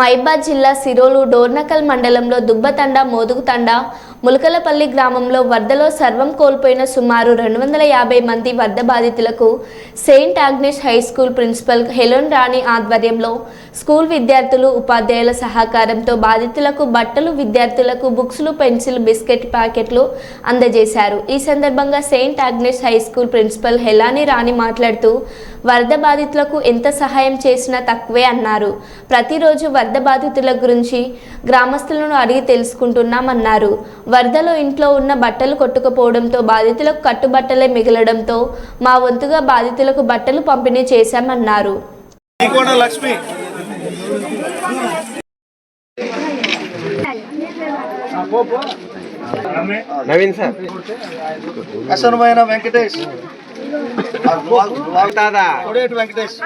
మైబాద్ జిల్లా సిరోలు డోర్నకల్ మండలంలో దుబ్బతండ మోదుగుతండ ములకలపల్లి గ్రామంలో వరదలో సర్వం కోల్పోయిన సుమారు రెండు వందల యాభై మంది వరద బాధితులకు saint Agnes high school principal Helen Rani ఆధ్వర్యంలో స్కూల్ విద్యార్థులు ఉపాధ్యాయుల సహకారంతో బాధితులకు బట్టలు విద్యార్థులకు బుక్స్లు పెన్సిల్ బిస్కెట్ ప్యాకెట్లు అందజేశారు. ఈ సందర్భంగా saint Agnes high school principal Helen Rani మాట్లాడుతూ వరద బాధితులకు ఎంత సహాయం చేసినా తక్కువే అన్నారు. ప్రతిరోజు వరద బాధితుల గురించి గ్రామస్తులను అడిగి తెలుసుకుంటున్నామన్నారు. వరదలో ఇంట్లో ఉన్న బట్టలు కొట్టుకుపోవడంతో బాధితులకు కట్టుబట్టలే మిగలడంతో మా వంతుగా బాధితులకు బట్టలు పంపిణీ చేశామన్నారు. నీకోట లక్ష్మి. నవీన్ సార్. అసనమైన వెంకటేష్. వెంకటేష్.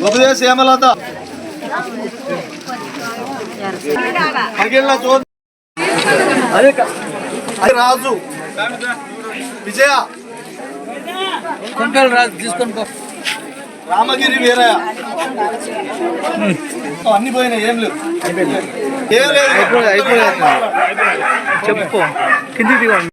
ఉపదేశ్ హేమలత మగిళ్ళ చో అదే క- అదే రాజు విజయ కొంటలు రాజు తీసుకొని పో రామగిరి వీరయ్య. అన్ని పోయినాయి ఏం లేవు. అయిపోలేదు అయిపోలేదు చెప్పు. కింది దిగండి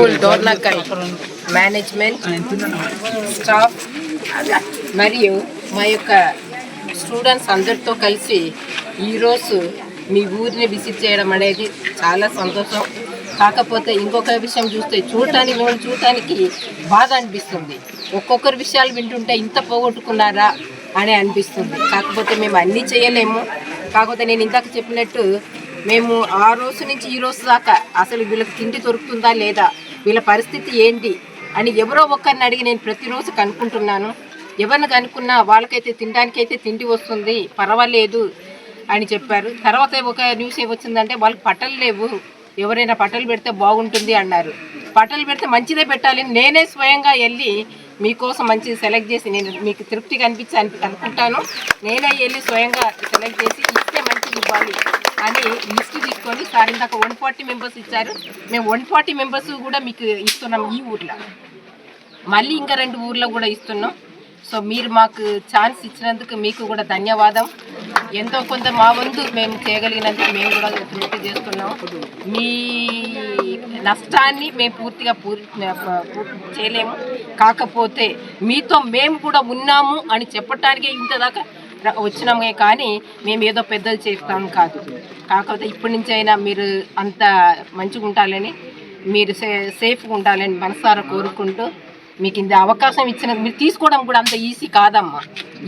స్కూల్ డోర్నకల్ మేనేజ్మెంట్ స్టాఫ్ మరియు మా యొక్క స్టూడెంట్స్ అందరితో కలిసి ఈరోజు మీ ఊరిని విజిట్ చేయడం అనేది చాలా సంతోషం. కాకపోతే ఇంకొక విషయం చూస్తే చూడటానికి మిమ్మల్ని చూడటానికి బాధ అనిపిస్తుంది. ఒక్కొక్కరి విషయాలు వింటుంటే ఇంత పోగొట్టుకున్నారా అని అనిపిస్తుంది. కాకపోతే మేము అన్నీ చేయలేము. కాకపోతే నేను ఇందాక చెప్పినట్టు మేము ఆ రోజు నుంచి ఈ రోజు దాకా అసలు వీళ్ళకి తిండి దొరుకుతుందా లేదా వీళ్ళ పరిస్థితి ఏంటి అని ఎవరో ఒక్కరిని అడిగి నేను ప్రతిరోజు కనుక్కుంటున్నాను. ఎవరిని కనుక్కున్నా వాళ్ళకైతే తినడానికైతే తిండి వస్తుంది పర్వాలేదు అని చెప్పారు. తర్వాత ఒక న్యూస్ ఏమొచ్చిందంటే వాళ్ళకి పట్టలు లేవు ఎవరైనా పట్టలు పెడితే బాగుంటుంది అన్నారు. పట్టలు పెడితే మంచిదే పెట్టాలి నేనే స్వయంగా వెళ్ళి మీకోసం మంచిది సెలెక్ట్ చేసి నేను మీకు తృప్తి కనిపించి అనుకుంటాను. నేనే వెళ్ళి స్వయంగా సెలెక్ట్ చేసి ఇస్తే మంచిది ఇవ్వాలి. అని లిస్ట్ తీసుకొని సార్ ఇందాక వన్ ఫార్టీ మెంబర్స్ ఇచ్చారు. మేము వన్ ఫార్టీ మెంబర్స్ కూడా మీకు ఇస్తున్నాం ఈ ఊర్లో. మళ్ళీ ఇంకా రెండు ఊర్లో కూడా ఇస్తున్నాం. సో మీరు మాకు ఛాన్స్ ఇచ్చినందుకు మీకు కూడా ధన్యవాదం. ఎంతో కొంత మా వంతు మేము చేయగలిగినందుకు మేము కూడా పూర్తి చేస్తున్నాం. మీ నష్టాన్ని మేము పూర్తిగా పూర్తి చేయలేము. కాకపోతే మీతో మేము కూడా ఉన్నాము అని చెప్పటానికే ఇంత దాకా వచ్చినామే కానీ మేము ఏదో పెద్దలు చేస్తాం కాదు. కాకపోతే ఇప్పటి నుంచి అయినా మీరు అంత మంచిగా ఉండాలని మీరు సే సేఫ్గా ఉండాలని మనసారా కోరుకుంటూ మీకు ఇంత అవకాశం ఇచ్చిన మీరు తీసుకోవడం కూడా అంత ఈజీ కాదమ్మా.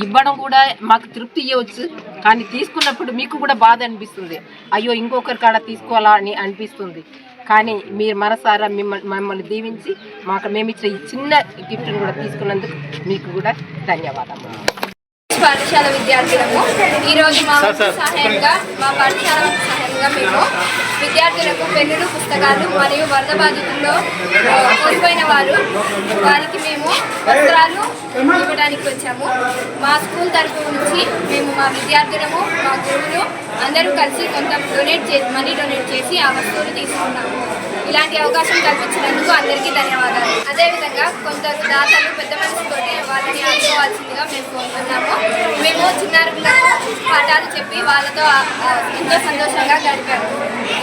ఇవ్వడం కూడా మాకు తృప్తి ఇవ్వచ్చు కానీ తీసుకున్నప్పుడు మీకు కూడా బాధ అనిపిస్తుంది. అయ్యో ఇంకొకరి కాడ తీసుకోవాలా అని అనిపిస్తుంది. కానీ మీరు మనసారా మిమ్మల్ని మమ్మల్ని దీవించి మాకు మేము ఇచ్చిన ఈ చిన్న గిఫ్ట్ని కూడా తీసుకున్నందుకు మీకు కూడా ధన్యవాదాలు పాఠశాల విద్యార్థులకు. ఈరోజు మా సహాయంగా మా పాఠశాల సహాయంగా మేము విద్యార్థులకు పెన్నులు పుస్తకాలు మరియు వరద బాధితుల్లో కోల్పోయిన వారు వారికి మేము వస్త్రాలు ఇవ్వడానికి వచ్చాము. మా స్కూల్ తరపు నుంచి మేము మా విద్యార్థులము మా గురువులు అందరూ కలిసి కొంత డొనేట్ చేసి మనీ డొనేట్ చేసి ఆ వస్తువులు తీసుకున్నాము. ఇలాంటి అవకాశం కల్పించినందుకు అందరికీ ధన్యవాదాలు. అదేవిధంగా కొందరు దాతలు పెద్ద మనసుతోటి వాళ్ళని ఆడుకోవాల్సిందిగా మేము కోరుతున్నాము మేము చిన్నారులకు పాఠాలు చెప్పి వాళ్ళతో ఎంతో సంతోషంగా గడిపాము.